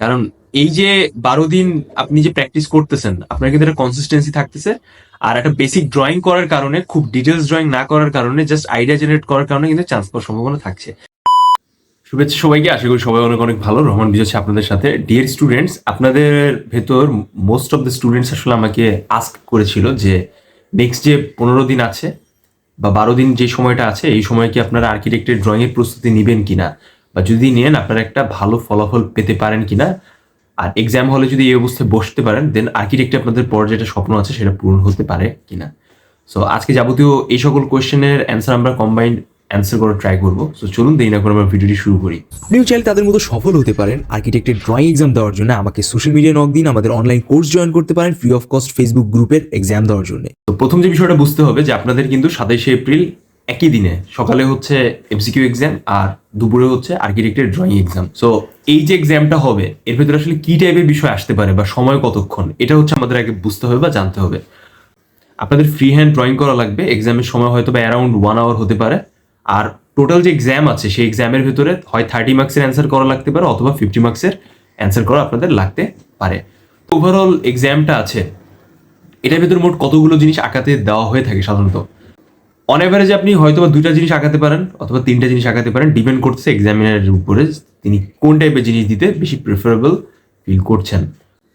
কারণ এই যে বারো দিন আপনি যে প্র্যাকটিস করতেছেন, আপনার কিন্তু একটা কনসিস্টেন্সি থাকতেছে। আর একটা বেসিক ড্রয়িং করার কারণে, খুব ডিটেলস ড্রয়িং না করার কারণে জাস্ট আইডিয়া জেনারেট করার কারণে কিন্তু চান্স পাওয়ার সম্ভাবনা থাকছে। শুভেচ্ছা সবাইকে, আশা করি সবাই অনেক অনেক ভালো। রহমান বিজয় আপনাদের সাথে। ডিয়ার স্টুডেন্টস আপনাদের ভেতর মোস্ট অফ দ্য স্টুডেন্টস আসলে আমাকে আস্ক করেছিল যে নেক্সট যে পনেরো দিন আছে বা বারো দিন যে সময়টা আছে, এই সময় কি আপনারা আর্কিটেক্টের ড্রয়িং এর প্রস্তুতি নেবেন কিনা? বা যদি নেন আপনারা একটা ভালো ফলাফল পেতে পারেন কিনা। আর এক্সাম হলে যদি এই অবস্থায় বসতে পারেন দেন আর্কিটেক্টে আপনাদের পর যেটা স্বপ্ন আছে সেটা পূরণ হতে পারে কিনা। সো আজকে যাবতীয় এই সকল কোয়েশ্চেনের অ্যান্সার আমরা কম্বাইন্ড অ্যান্সার করার ট্রাই করব। সো চলুন দেরি না করে আমরা ভিডিওটি শুরু করি। আপনিও চাইলে তাদের মতো সফল হতে পারেন। আর্কিটেক্টের ড্রয়িং এক্সাম দেওয়ার জন্য আমাকে সোশ্যাল মিডিয়া নক দিন আমাদের অনলাইন কোর্স জয়েন করতে পারেন ফ্রি অফ কস্ট ফেসবুক গ্রুপের এক্সাম দেওয়ার জন্য। তো প্রথম যে বিষয়টা বুঝতে হবে যে আপনাদের কিন্তু সাতাইশে এপ্রিল একই দিনে। সকালে হচ্ছে এমসিকিউ এক্সাম আর দুপুরে হচ্ছে আর্কিটেক্টের ড্রয়িং এক্সাম সো এই যে এক্সামটা হবে, এর ভেতরে আসলে কি টাইপের বিষয় আসতে পারে বা সময় কতক্ষণ, এটা হচ্ছে আমাদের আগে বুঝতে হবে বা জানতে হবে। আপনাদের ফ্রি হ্যান্ড ড্রয়িং করা লাগবে এক্সামের সময় হয়তো বা অ্যারাউন্ড ওয়ান আওয়ার হতে পারে। আর টোটাল যে এক্সাম আছে, সেই এক্সামের ভেতরে হয় থার্টি মার্কসের অ্যান্সার করা লাগতে পারে অথবা ফিফটি মার্কসের অ্যান্সার করা আপনাদের লাগতে পারে। ওভারঅল এক্সামটা আছে, এটার ভেতরে মোট কতগুলো জিনিস আঁকাতে দেওয়া হয়ে থাকে সাধারণত? অন অ্যাভারেজ আপনি হয়তো বা দুইটা জিনিস আঁকাতে পারেন অথবা তিনটা জিনিস আঁকাতে পারেন ডিপেন্ড করছে এক্সামিনারের উপরে তিনি কোন টাইপের জিনিস দিতে বেশি প্রেফারেবল ফিল করছেন।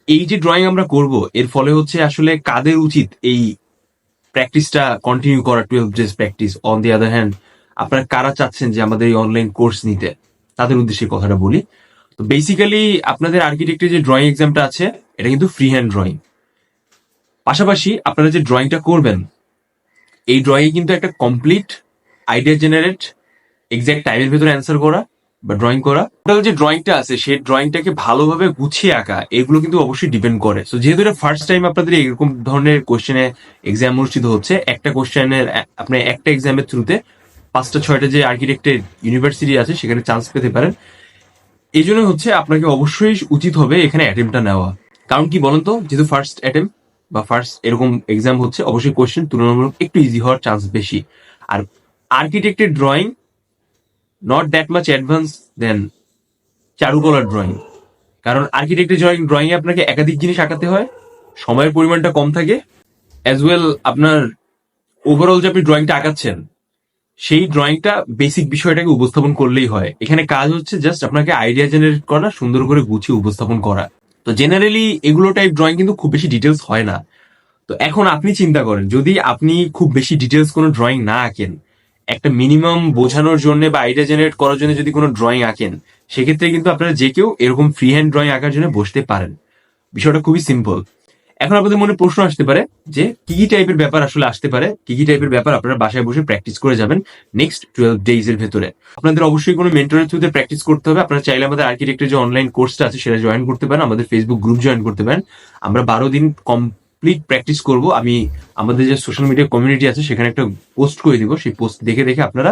এই যে ড্রয়িং আমরা করব, এর ফলে হচ্ছে আসলে কাদের উচিত এই প্র্যাকটিসটা কন্টিনিউ করা twelve days practice on the other hand আপনারা কারা চাচ্ছেন যে আমাদের এই অনলাইন কোর্স নিতে? তাদের উদ্দেশ্যে কথাটা বলি। তো বেসিক্যালি আপনাদের আর্কিটেক্টের যে ড্রয়িং এক্সামটা আছে, এটা কিন্তু ফ্রি হ্যান্ড ড্রয়িং পাশাপাশি আপনারা যে ড্রয়িংটা করবেন এই ড্রয়িং কিন্তু একটা কমপ্লিট আইডিয়া জেনারেট এক্সাক্ট টাইমের ভেতরে অ্যান্সার করা বা ড্রয়িং করা। টোটাল যে ড্রয়িংটা আছে সেই ড্রয়িংটাকে ভালোভাবে গুছিয়ে আঁকা, এগুলো কিন্তু অবশ্যই ডিপেন্ড করে। সো যেহেতু এটা ফার্স্ট টাইম আপনাদের এরকম ধরনের কোশ্চেনে এক্সাম অনুষ্ঠিত হচ্ছে, একটা কোশ্চেনের আপনি একটা এক্সামের থ্রুতে পাঁচটা, ছয়টা যে আর্কিটেক্টের ইউনিভার্সিটি আছে, সেখানে চান্স পেতে পারেন। এই জন্য হচ্ছে আপনাকে অবশ্যই উচিত হবে এখানে অ্যাটেম্পটা নেওয়া। কারণ কি বলেন তো, যেহেতু ফার্স্ট অ্যাটেম্প বা ফার্স্ট এরকম এক্সাম হচ্ছে, অবশ্যই কোশ্চেন তুলনামূলক একটু ইজি হওয়ার চান্স বেশি। আর আর্কিটেক্টের drawing not that much advance then চারুকলার drawing কারণ আর্কিটেক্টের ড্রয়িং ড্রয়িং এ আপনাকে একাধিক জিনিস আঁকাতে হয়, সময়ের পরিমাণটা কম থাকে অ্যাজ ওয়েল আপনার ওভারঅল যে আপনি ড্রয়িংটা আঁকাচ্ছেন, সেই ড্রয়িংটা বেসিক বিষয়টাকে উপস্থাপন করলেই হয়। এখানে কাজ হচ্ছে জাস্ট আপনাকে আইডিয়া জেনারেট করা, সুন্দর করে গুছিয়ে উপস্থাপন করা। তো জেনারেলি এগুলো টাইপ ড্রয়িং কিন্তু খুব বেশি ডিটেলস হয় না। তো এখন আপনি চিন্তা করেন, যদি আপনি খুব বেশি ডিটেলস কোনো ড্রয়িং না আঁকেন, একটা মিনিমাম বোঝানোর জন্য বা আইডিয়া জেনারেট করার জন্য যদি কোনো ড্রয়িং আঁকেন, সেক্ষেত্রে কিন্তু আপনারা যে কেউ এরকম ফ্রি হ্যান্ড ড্রয়িং আঁকার জন্য বসতে পারেন। বিষয়টা খুবই সিম্পল এখন আপনাদের মনে প্রশ্ন আসতে পারে যে কি কি টাইপের ব্যাপার আসলে আসতে পারে? কি কি টাইপের ব্যাপার আপনারা বাসায় বসে প্র্যাকটিস করে যাবেন নেক্সট টুয়েলভ ডেইজ এর ভেতরে? আপনাদের অবশ্যই কোনো মেন্টরের থ্রুতে প্র্যাকটিস করতে হবে। আপনারা চাইলে আমাদের আর্কিটেক্টের যে অনলাইন কোর্সটা আছে সেটা জয়েন করতে পারেন, আমাদের ফেসবুক গ্রুপ জয়েন করতে পারেন। আমরা বারো দিন কম কমপ্লিট প্র্যাকটিস করব। আমি আমাদের যে সোশ্যাল মিডিয়া কমিউনিটি আছে, সেখানে একটা পোস্ট করে দিব। সেই পোস্ট দেখে দেখে আপনারা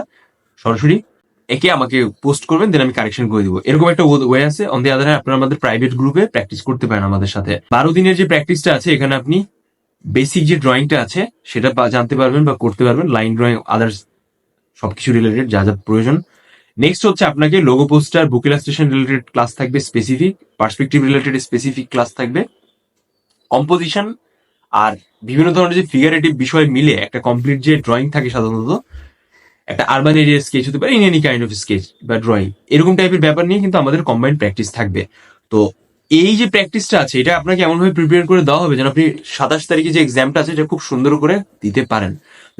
সরাসরি একে আমাকে পোস্ট করবেন দেন আমি কারেকশন করে দিব। এরকম একটা ওয়ে আছে। অন দি আদার আপনারা আমাদের প্রাইভেট গ্রুপে প্র্যাকটিস করতে পারেন আমাদের সাথে। বারো দিনের যে প্র্যাকটিসটা আছে, এখানে আপনি বেসিক যে ড্রয়িংটা আছে, সেটা জানতে পারবেন বা করতে পারবেন। লাইন ড্রয়িং আদার্স সবকিছু রিলেটেড যা যা প্রয়োজন। নেক্সট হচ্ছে আপনাকে logo poster book illustration related class থাকবে specific perspective related specific class থাকবে। কম্পোজিশন আর বিভিন্ন ধরনের যে ফিগারেটিভ বিষয় মিলে একটা কমপ্লিট যে ড্রয়িং থাকে সাধারণত একটা আরবান এরিয়ার স্কেচ হতে পারে in any kind of sketch বা ড্রয়িং এরকম টাইপের ব্যাপার নিয়ে কিন্তু আমাদের কম্বাইন্ড প্র্যাকটিস থাকবে। তো এই যে প্র্যাকটিসটা আছে, এটা আপনাকে এমনভাবে প্রিপেয়ার করে দেওয়া হবে যেন আপনি সাতাশ তারিখে যে এক্সামটা আছে, এটা খুব সুন্দর করে দিতে পারেন।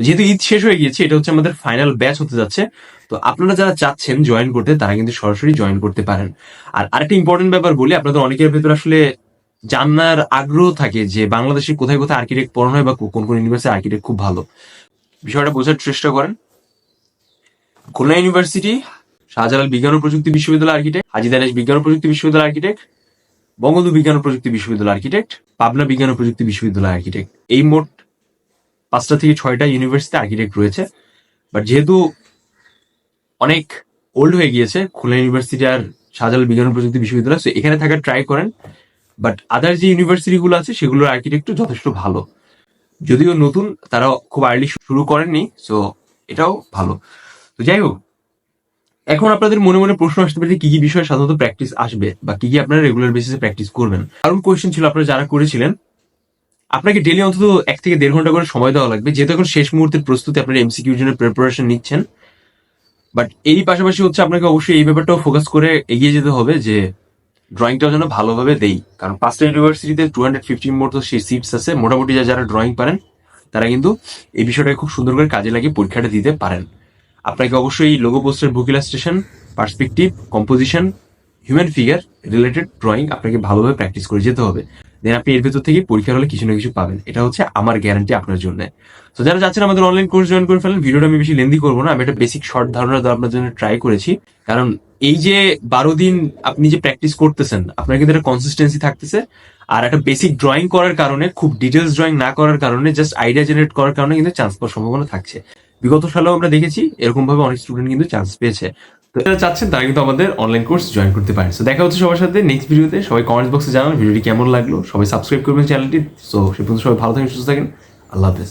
যেহেতু ঈদ শেষ হয়ে গিয়েছে, এটা হচ্ছে আমাদের ফাইনাল ব্যাচ হতে যাচ্ছে। তো আপনারা যারা চাচ্ছেন জয়েন করতে, তারা কিন্তু সরাসরি জয়েন করতে পারেন। আর আরেকটা ইম্পর্টেন্ট ব্যাপার বলি, আপনাদের অনেকের ভেতরে আসলে জানার আগ্রহ থাকে যে বাংলাদেশে কোথায় কোথায় আর্কিটেক্ট পড়ানো হয় বা কোন কোন ইউনিভার্সিটি আর্কিটেক্ট খুব ভালো। বিষয়টা বোঝার চেষ্টা করেন। খুলনা ইউনিভার্সিটি শাহজালাল বিজ্ঞান ও প্রযুক্তি বিশ্ববিদ্যালয় আর্কিটেক্ট হাজি দানেশ বিজ্ঞান ও প্রযুক্তি বিশ্ববিদ্যালয় আর্কিটেক্ট বঙ্গবন্ধু বিজ্ঞান ও প্রযুক্তি বিশ্ববিদ্যালয় আর্কিটেক্ট পাবনা বিজ্ঞান ও প্রযুক্তি বিশ্ববিদ্যালয় আর্কিটেক্ট এই মোট পাঁচটা থেকে ছয়টা ইউনিভার্সিটি আর্কিটেক্ট রয়েছে। বাট যেহেতু অনেক ওল্ড হয়ে গিয়েছে, খুলনা ইউনিভার্সিটি আর শাহজালাল বিজ্ঞান ও প্রযুক্তি বিশ্ববিদ্যালয়, so এখানে থাকার ট্রাই করেন। বাট আদার যে ইউনিভার্সিটি গুলো আছে, সেগুলোর আর্কিটেক্টও যথেষ্ট ভালো। যদিও নতুন তারা খুব আর্লি শুরু করেননি সো এটাও ভালো। তো যাই হোক, এখন আপনাদের মনে মনে প্রশ্ন আসতে পারে কি কি বিষয়ে সাধারণত প্র্যাকটিস আসবে বা কি কি আপনারা রেগুলার বেসিসে প্র্যাকটিস করবেন। কারণ কোয়েশ্চেন ছিল আপনারা যারা করেছিলেন, আপনাকে ডেলি অন্তত এক থেকে দেড় ঘণ্টা করে সময় দেওয়া লাগবে। যেহেতু এখন শেষ মুহূর্তের প্রস্তুতি, আপনারা এমসিকিউর জন্য প্রিপারেশন নিচ্ছেন। বাট এই পাশাপাশি হচ্ছে আপনাকে অবশ্যই এই ব্যাপারটাও ফোকাস করে এগিয়ে যেতে হবে যে ড্রয়িংটাও যেন ভালোভাবে দেই। কারণ পাঁচটা ইউনিভার্সিটিতে টু হান্ড্রেড ফিফটিন মতো সেই সিটস আছে। মোটামুটি যারা ড্রয়িং পারেন, তারা কিন্তু এই বিষয়টাকে খুব সুন্দর করে কাজে লাগিয়ে পরীক্ষাটা দিতে পারেন। আপনাকে অবশ্যই লোগো পোস্টের book illustration perspective composition human figure related drawing আপনাকে ভালোভাবে প্র্যাকটিস করে যেতে হবে। দেন আপনি এর ভেতর থেকে পরীক্ষার হলে কিছু না কিছু পাবেন। এটা হচ্ছে আমার গ্যারান্টি আপনার জন্য। তো যারা যাচ্ছেন আমাদের অনলাইন কোর্স জয়েন করে ফেলেন, ভিডিওটা আমি বেশি লেন্দি করব না। আমি একটা বেসিক শর্ট ধারণা আপনার জন্য ট্রাই করেছি। কারণ এই যে বারো দিন আপনি যে প্র্যাকটিস করতেছেন, আপনার কিন্তু একটা কনসিস্টেন্সি থাকতেছে। আর একটা বেসিক ড্রয়িং করার কারণে, খুব ডিটেলস ড্রয়িং না করার কারণে জাস্ট আইডিয়া জেনারেট করার কারণে কিন্তু চান্স পাওয়ার সম্ভাবনা থাকছে। বিগত সালেও আমরা দেখেছি এরকম ভাবে অনেক স্টুডেন্ট কিন্তু চান্স পেয়েছে। তো যারা চাচ্ছেন, তারা কিন্তু আমাদের অনলাইন কোর্স জয়েন করতে পারেন। সো দেখা হচ্ছে সবার সাথে নেক্সট ভিডিওতে সবাই কমেন্টস বক্সে জানান ভিডিওটি কেমন লাগল? সবাই সাবস্ক্রাইব করবেন চ্যানেলটি সো সে পর্যন্ত সবাই ভালো থাকেন, সুস্থ থাকেন। আল্লাহ হাফেজ।